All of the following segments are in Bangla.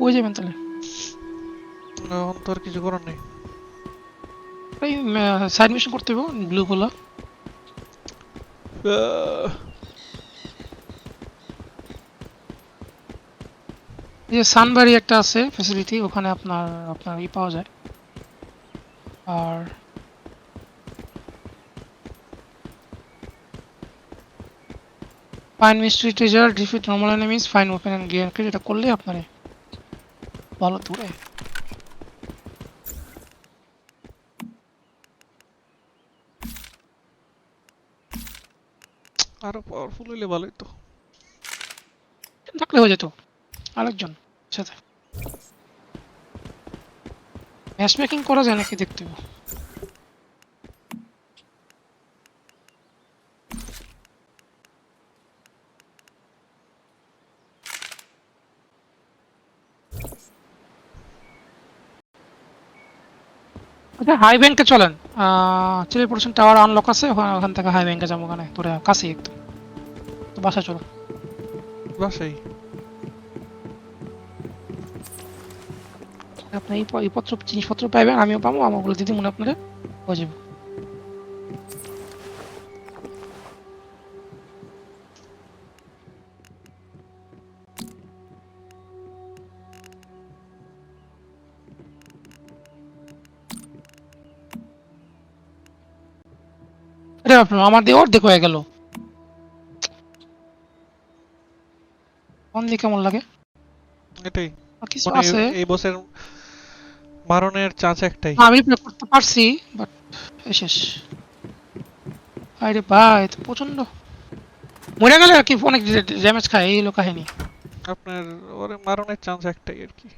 কই যাবেন তাহলে এখন তো আর কিছু করার নেই। এই সাইড মিশন করতে হবে ব্লু গুলো যে সানবারি একটা আছে ফ্যাসিলিটি ওখানে আপনার আপনার ই পাওয়া যায়। আর fine mystery treasure defeat normal enemies fine open and gear এটা করলে আপনার ভালো দূরে আরও পাওয়ারফুল হইলে ভালোই তো থাকলে হয়ে যেত আরেকজন সাথে ম্যাচ মেকিং করা যায় নাকি দেখতে হবে। আচ্ছা হাই ব্যাংকে চলেন। চল্লিশ পার্সেন্ট টাওয়ার আনলক আছে ওখান থেকে হাই ব্যাংকে যাব ওখানে তোরা কাছে একদম। বাসায় বাসা চলো। বাসাই আপনি এই পত্র জিনিসপত্র পাইবেন আমিও পাবো আমাগুলো দিদি মনে আপনারা হয়ে যাবে। আপনার আমার দিয়ে অর্ধেক হয়ে গেল। দিকে কেমন লাগে? এটাই। কিছু মানে আছে? এই মারণের চান্স একটাই। আমি প্লে করতে পারছি বাট শেষ। আরে ভাই তো প্রচণ্ড মরে গেলে আর কি অনেক ড্যামেজ খায় এই হলো কাহিনী। আপনার ওরে মারণের চান্স একটাই আর কি।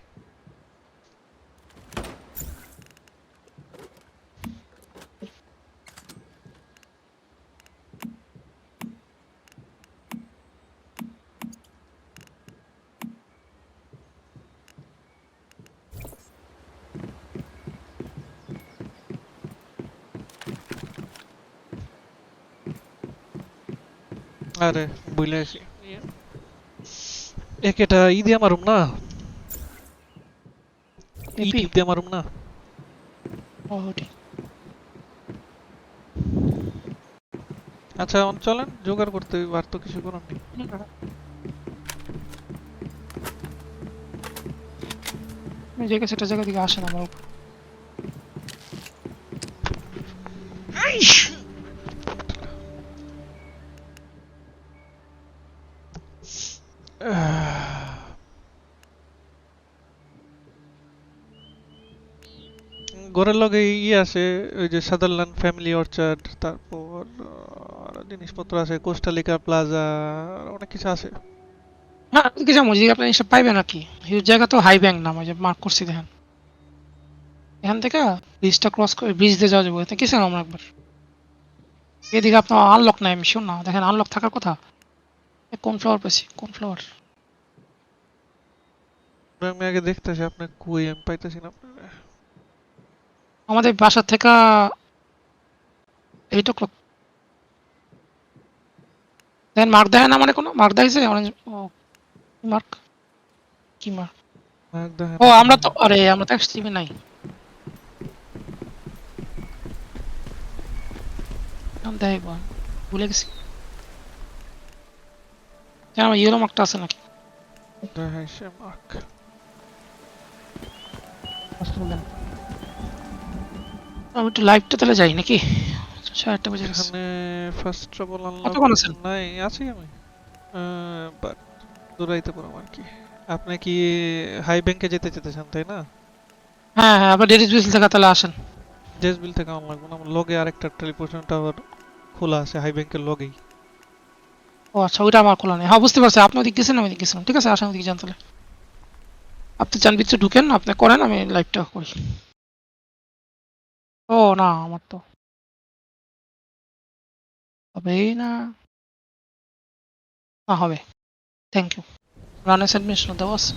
আরে বুঝলে? একেটা ই দিয়ে মারুম না? ই টিপ দিয়ে মারুম না? আচ্ছা চলেন জোগাড় করতে আর তো কিছু করার নেই। যে সেটা জায়গা দিকে আসে না আমার উপর। ঘরের লগে ইয়ে আছে ওই যে সাদারল্যান্ড ফ্যামিলি অর্চার্ড তারপর জিনিসপত্র আছে কোস্টালিকা প্লাজা অনেক কিছু আছে। হ্যাঁ আপনি এসব পাইবেন আর কি জায়গা তো হাই ব্যাংক নাম যে মার্ক করছি দেখেন। এখান থেকে ব্রিজটা ক্রস করে ব্রিজ দিয়ে যাওয়া যাব এতে আমরা একবার? এদিকে আপনার আনলক নাই আমি শুন না। দেখেন আনলক থাকার কথা। কোন ফ্লাওয়ার পেয়েছি কোন ফ্লাওয়ার আমি আগে দেখতেছি আপনি কই আমি পাইতেছি না। আপনার আমাদের বাসা থেকে এইট ও ক্লক দেন মার্ক দেয় না মানে কোনো? মার্ক দেখাইছে অরেঞ্জ ও মার্ক কি মার্ক ও আমরা তো আরে আমরা তো স্ট্রিমে নাই। নাম দেয় বা ভুলে গেছি। জানো আমার ইয়েলো মার্কটা আছে নাকি? মার্ক আমি একটু লাইভটা তাহলে যাই নাকি? আটটা বাজে। এখানে ফার্স্ট ট্রাবল কতক্ষণ আছেন? নাই আছি আমি। বাট দৌড়াইতে পারলাম আর কি। আপনি কি হাই ব্যাংকে যেতে চেতেছেন তাই না? হ্যাঁ হ্যাঁ আবার ডেরিস বিল থেকে তাহলে আসেন। জেসবিল থেকে আমার লাগবে না আমার লগে আরেকটা টেলিপোর্টেশন টাওয়ার খোলা আছে হাই ব্যাংকের লগেই ও আচ্ছা ওইটা আমার খোলা নেই। হ্যাঁ বুঝতে পারছি। আপনি ওদিকে গেছেন আমি ওদিকে গেছিলাম। ঠিক আছে আসেন ওদিকে যান তাহলে। আপনি চান বিচ্ছে ঢুকেন আপনি করেন আমি লাইভটা করি। ও না আমার তো হবেই না না হবে থ্যাংক ইউ রানের সাবমিশন দেওয়া আছে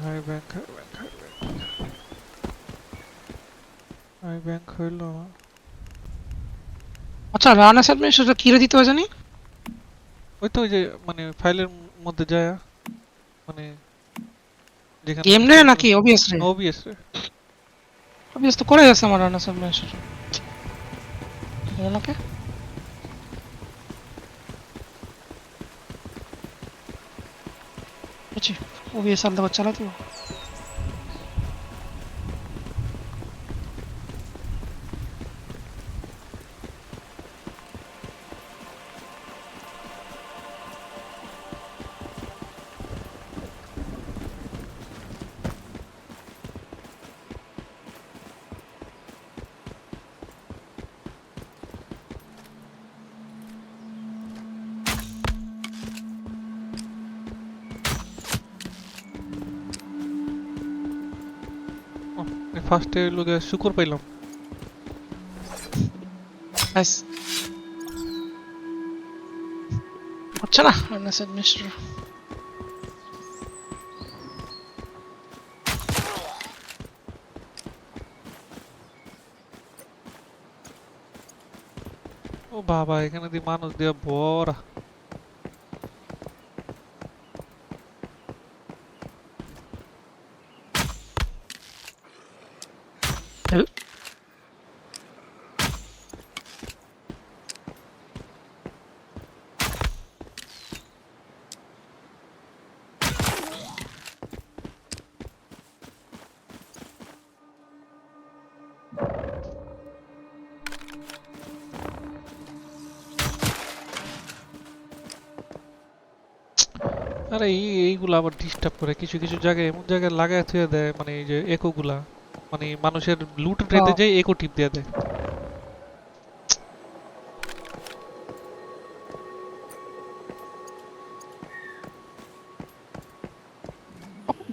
high bank high bank high bank high bank হইল আচ্ছা রানের সাবমিশনটা কিরে দিতে হয় জানি ওই তো ওই যে মানে ফাইলের মধ্যে যায় মানে রে নাকি ওবিএস রে ওবিএস তো করে গেছে আমার রান্না সাবমেশন ওনাকে বুঝছি ওবিএস আলাদা করে চালাতে হবে। ফার্স্টে লোকে শুকর পাইলাম। নাইস হচ্ছে না। রান্না সাবমেশন ও বাবা এখানে দিয়ে মানুষ দিয়ে ভরা। আরে এই এইগুলো আবার ডিস্টার্ব করে। কিছু কিছু জায়গায় এমন জায়গায় লাগায় থুয়ে দেয় মানে এই যে একো গুলা মানে মানুষের লুট রেতে। যায় একো টিপ দিয়ে দেয়।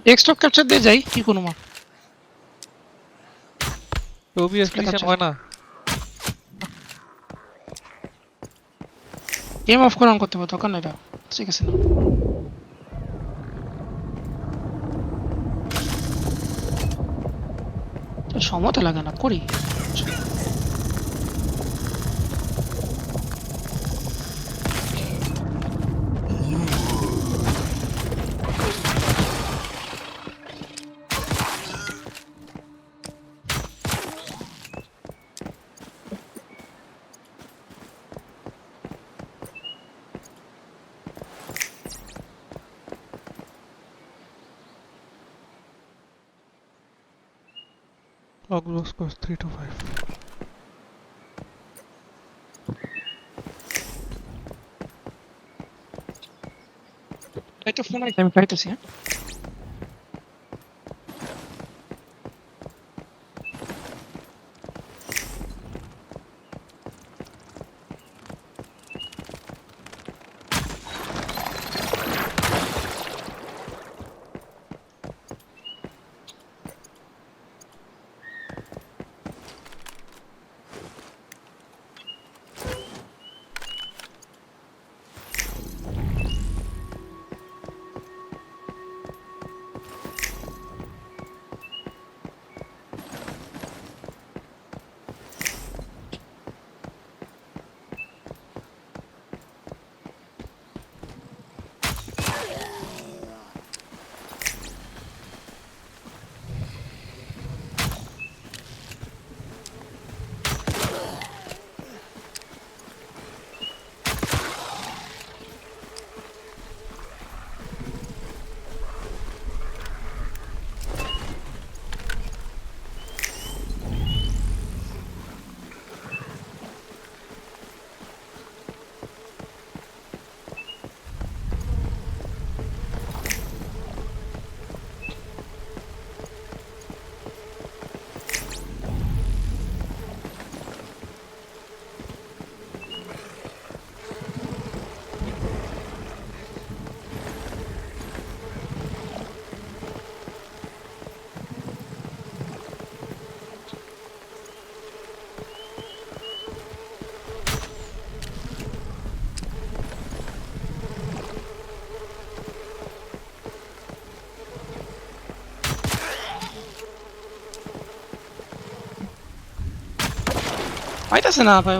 ডেস্কটপ ক্যাপচার দিয়ে যাই কি কোনো মা ঠিক আছে। হয় না। গেম অফ করে অন করতে হবে দরকার নাই এটা। ঠিক আছে। না তো লাগানো তো লাগে না করি লগ লস কস 3 টু 5 এই তো ফোন আমি পাইতেছি হ্যাঁ পাইতেছে না ভাই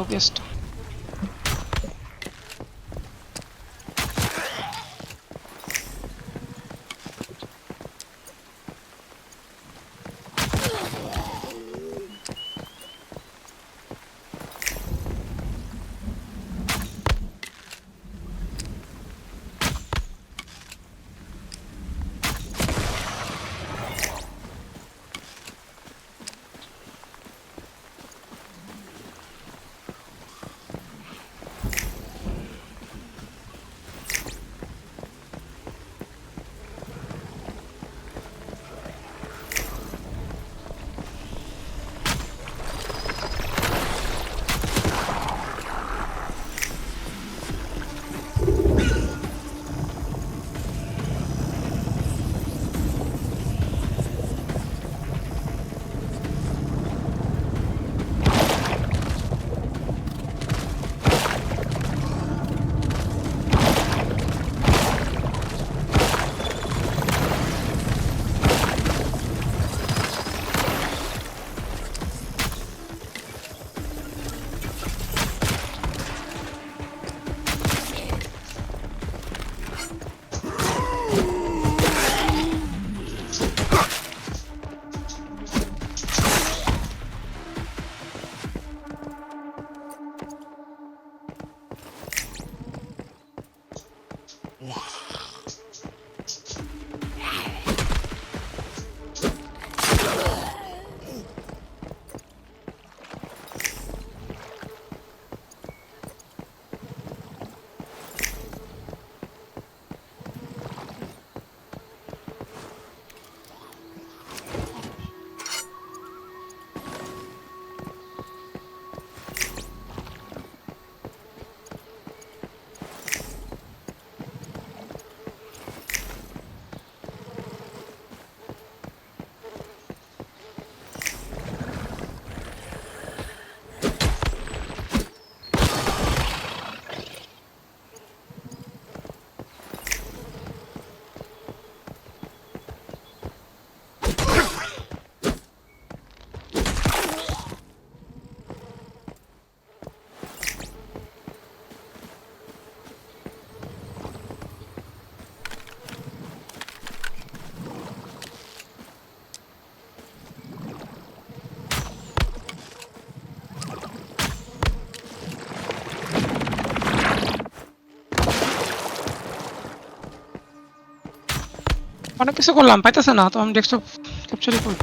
অনেক কিছু করলাম পাইতেছে না তো আমি ডেস্কটপ ক্যাপচারই করি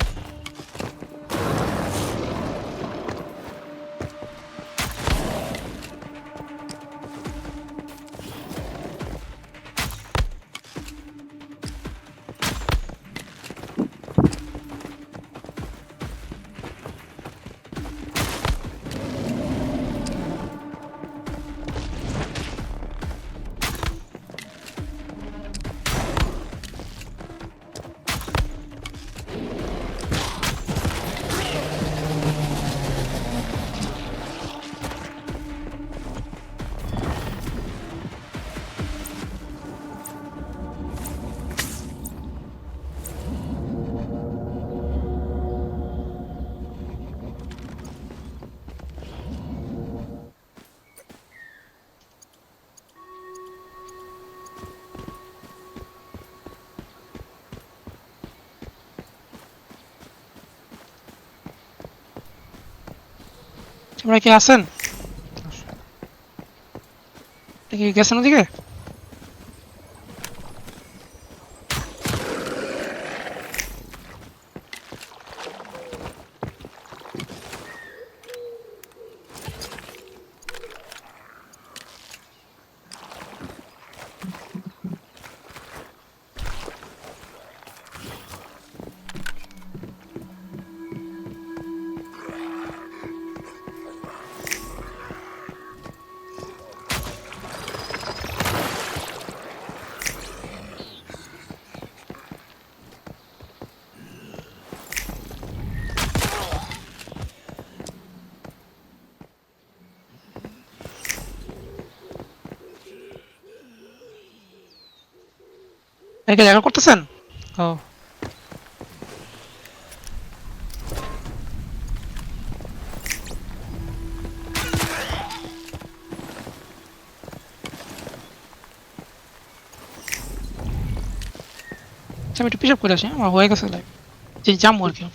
তোমরা কি আছেন? গেছেন ওদিকে? একে জায়গা করতেছেন? ও। আচ্ছা, আমি একটু পিস আপ করে আসি আমার হয়ে গেছে লাইভ যে যাব আর কি।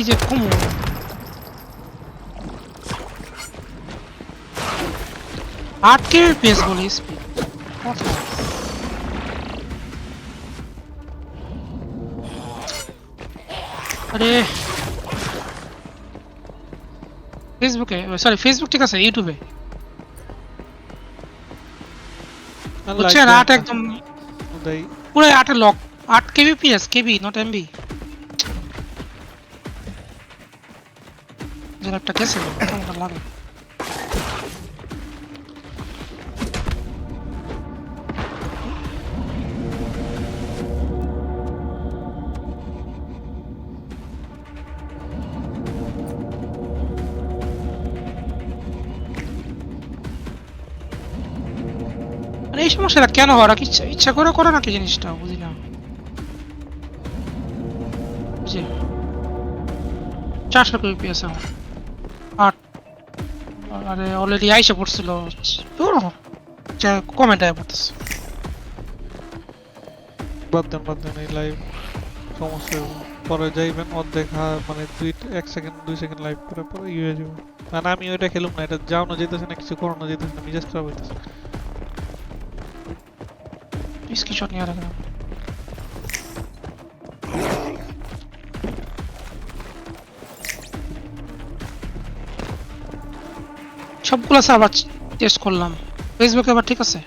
কি যে কমু আট কে পেস বলি স্পিড আরে ফেসবুকে সরি ফেসবুক ঠিক আছে ইউটিউবে বুঝছেন আট একদম পুরো আটের লক আট KB PS KB not MB একটা গেছে এই সমস্যাটা কেন ওরা কি ইচ্ছা করে করে নাকি জিনিসটা, বুঝি না। চারশো পিপিএস আমার আট আরে অলরেডি আইসা পড়ছিল। কমেন্ট আয় পড়তেছে। বাদ দেন বাদ দেন এই লাইভ সমস্যা পরে যাইবেন অর্ধেক মানে দুই এক সেকেন্ড দুই সেকেন্ড লাইভ করে পরে ইয়ে হয়ে যাবে। মানে আমি ওইটা খেলুম না এটা যাওয়ানো যেতেছে না কিছু করানো যেতেছে না মিজাজ খারাপ হইতেছে। স্ক্রিনশট নিয়ে রাখলাম। সবগুলো আছে আবার টেস্ট করলাম। ফেসবুকে আবার ঠিক আছে?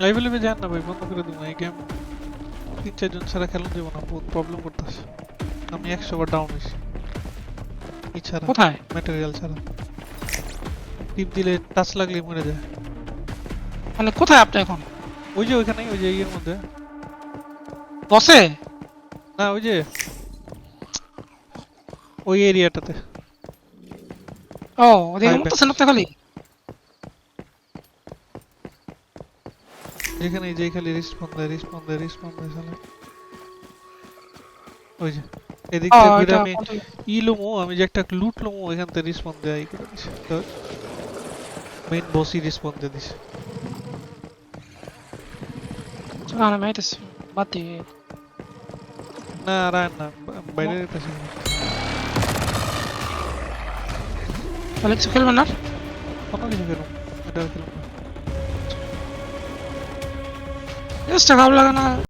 লাইভে যান না ভাই বন্ধ করে দিন এই গেম তিন চারজন ছাড়া খেলুন যাব না বহুত প্রবলেম করতেছে আমি একশো বার ডাউন হয়েছি ই ছাড়া কোথায় ম্যাটেরিয়াল ছাড়া টিপ দিলে টাচ লাগলে মরে যায়। মানে কোথায় আপনি এখন? ওই যে ওইখানে ওই যে ইয়ের মধ্যে। বসে না ওই যে ওই এরিয়াটাতে ও ওদের মতো খালি? যেখানে যে খালি রিসপন্ড দেয় রিসপন্ড দেয় রিসপন্ড দেয় শালা। ওই যে এদিক থেকে আমি ই লুমো আমি যে একটা লুট লুমো এখান থেকে রিসপন্ড দেয় করে দিছে। মেইন বসই রিসপন্দ দিয়ে দিছে। মাইতেছি বাদ দিয়ে না আর আয় না বাইরে পাশে তাহলে কিছু খেলবেন না? কোনো কিছু খেলুম এটা খেলুম জাস্ট খারাপ লাগে না